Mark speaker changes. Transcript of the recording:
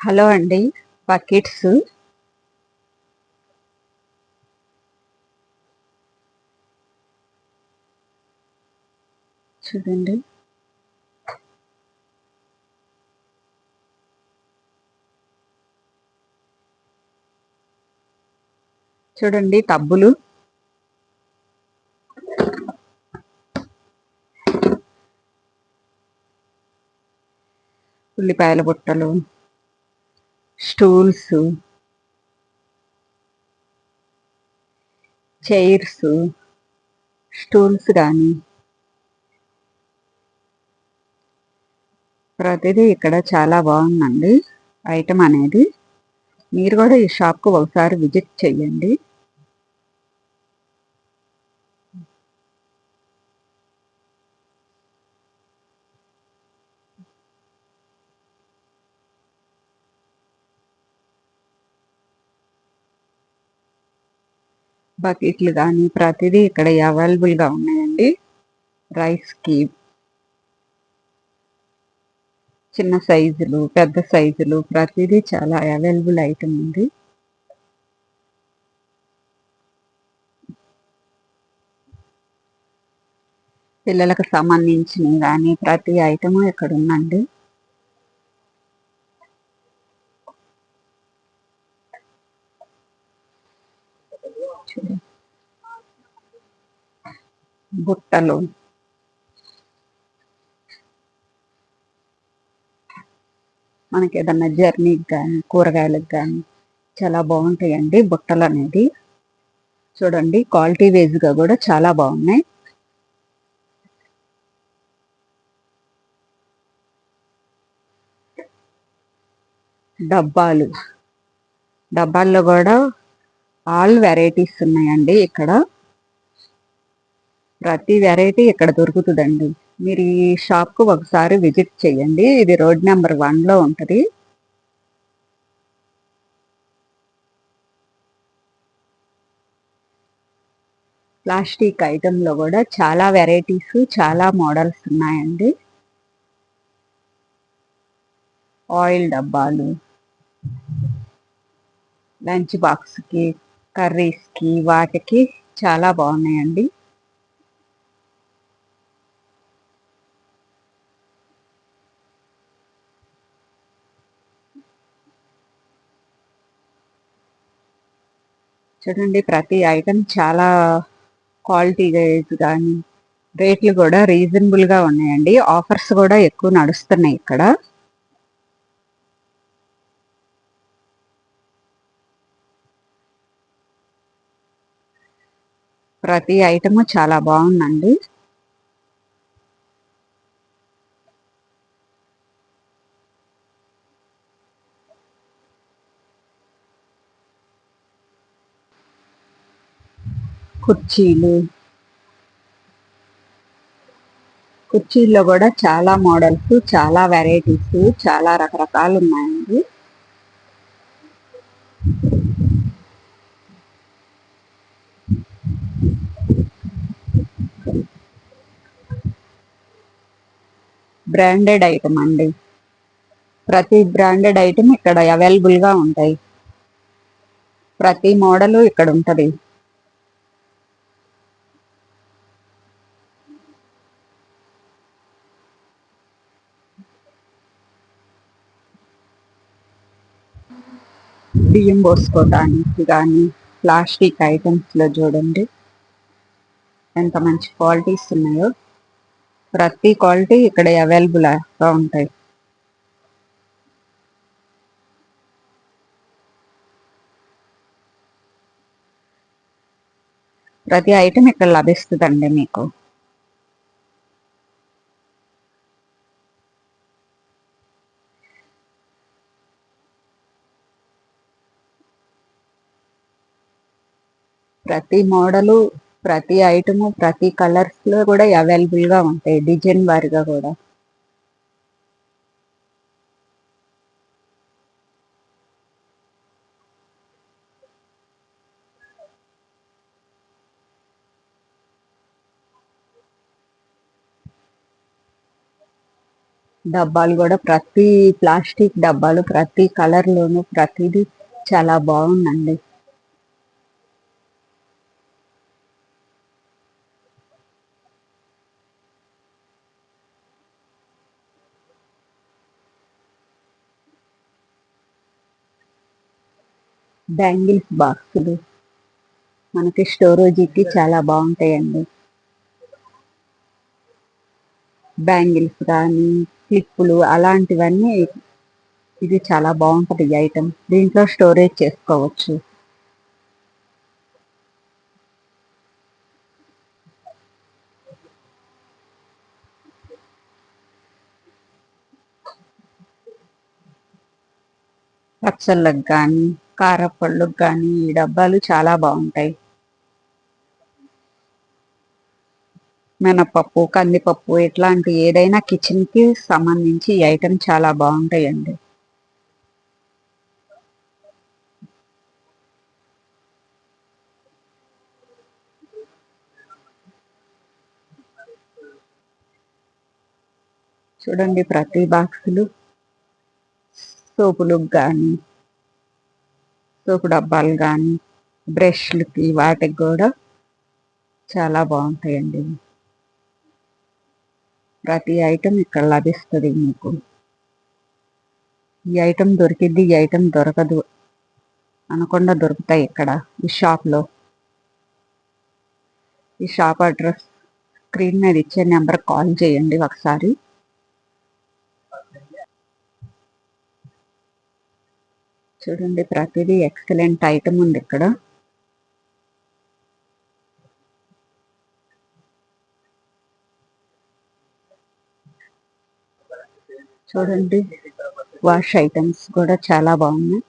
Speaker 1: Hello అండి buckets. చూడండి. చూడండి టబ్బులు. ఉల్లిపాయల బుట్టలు. స్టూల్స్ చైర్స్ స్టూల్స్ కానీ ప్రతిదీ ఇక్కడ చాలా బాగుందండి. ఐటమ్ అనేది మీరు కూడా ఈ షాప్కు ఒకసారి విజిట్ చేయండి బకెట్లు కానీ ప్రతిదీ ఇక్కడ అవైలబుల్గా ఉన్నాయండి. రైస్కి చిన్న సైజులు పెద్ద సైజులు ప్రతిదీ చాలా అవైలబుల్ ఐటమ్ ఉంది పిల్లలకు సంబంధించినవి కానీ ప్రతి ఐటము ఇక్కడ ఉందండి? బుట్టలు. మనకి ఏదన్నా జర్నీకి కానీ కూరగాయలకు కానీ చాలా బాగుంటాయండి బుట్టలు అనేది. చూడండి క్వాలిటీ వేజ్గా కూడా చాలా బాగున్నాయి. డబ్బాలు. డబ్బాల్లో కూడా ఆల్ వెరైటీస్ ఉన్నాయండి ఇక్కడ. ప్రతి వెరైటీ ఇక్కడ దొరుకుతుందండి. మీరు ఈ షాప్కు ఒకసారి విజిట్ చేయండి. ఇది రోడ్ నెంబర్ వన్లో ఉంటుంది. ప్లాస్టిక్ ఐటెంలో కూడా చాలా వెరైటీస్ చాలా మోడల్స్ ఉన్నాయండి. ఆయిల్ డబ్బాలు లంచ్ బాక్స్కి కర్రీస్కి వాటికి చాలా బాగున్నాయండి. చూడండి ప్రతి ఐటమ్ చాలా క్వాలిటీ కానీ రేట్లు కూడా రీజనబుల్గా ఉన్నాయండి. ఆఫర్స్ కూడా ఎక్కువ నడుస్తున్నాయి ఇక్కడ. ప్రతి ఐటము చాలా బాగుందండి. కుర్చీలు. కుర్చీల్లో కూడా చాలా మోడల్స్ చాలా వెరైటీస్ చాలా రకరకాలు ఉన్నాయండి. బ్రాండెడ్ ఐటమ్ అండి. ప్రతి బ్రాండెడ్ ఐటమ్ ఇక్కడ అవైలబుల్గా ఉంటాయి. ప్రతి మోడలు ఇక్కడ ఉంటుంది. బియ్యం పోసుకోవడానికి కానీ ప్లాస్టిక్ ఐటమ్స్లో చూడండి. ఎంత మంచి క్వాలిటీస్ ఉన్నాయో. ప్రతి క్వాలిటీ ఇక్కడ అవైలబుల్గా ఉంటాయి. ప్రతి ఐటమ్ ఇక్కడ లభిస్తుందండి మీకు. ప్రతి మోడలు ప్రతి ఐటమ్ ప్రతి కలర్స్లో కూడా అవైలబుల్గా ఉంటాయి డిజైన్ వారిగా కూడా. డబ్బాలు కూడా ప్రతి ప్లాస్టిక్ డబ్బాలు ప్రతి కలర్ లోను ప్రతిదీ చాలా బాగుందండి. బ్యాంగిల్స్ బాక్సులు. మనకి స్టోరేజీకి చాలా బాగుంటాయండి. బ్యాంగిల్స్ కానీ క్లిప్పులు అలాంటివన్నీ ఇది చాలా బాగుంటుంది ఈ ఐటమ్. దీంట్లో స్టోరేజ్ చేసుకోవచ్చు. పచ్చళ్ళకు కానీ కారపళ్ళకు కానీ ఈ డబ్బాలు చాలా బాగుంటాయి. మినపప్పు కందిపప్పు ఇట్లాంటి ఏదైనా కిచెన్కి సంబంధించి ఈ చాలా బాగుంటాయండి. చూడండి ప్రతి బాక్సులు. సోపులకు కానీ సోపు డబ్బాలు కానీ బ్రష్లకి వాటికి కూడా చాలా బాగుంటాయండి. ప్రతి ఐటెం ఇక్కడ లభిస్తుంది మీకు. ఈ ఐటెం దొరికిద్ది ఈ ఐటెం దొరకదు అనకుండా దొరుకుతాయి ఇక్కడ ఈ షాప్లో. ఈ షాప్ అడ్రస్ స్క్రీన్ మీద ఇచ్చే నెంబర్ కాల్ చేయండి ఒకసారి. చూడండి ప్రతిదీ ఎక్సలెంట్ ఐటమ్ ఉంది ఇక్కడ. చూడండి వాష్ ఐటమ్స్ కూడా చాలా బాగున్నాయి.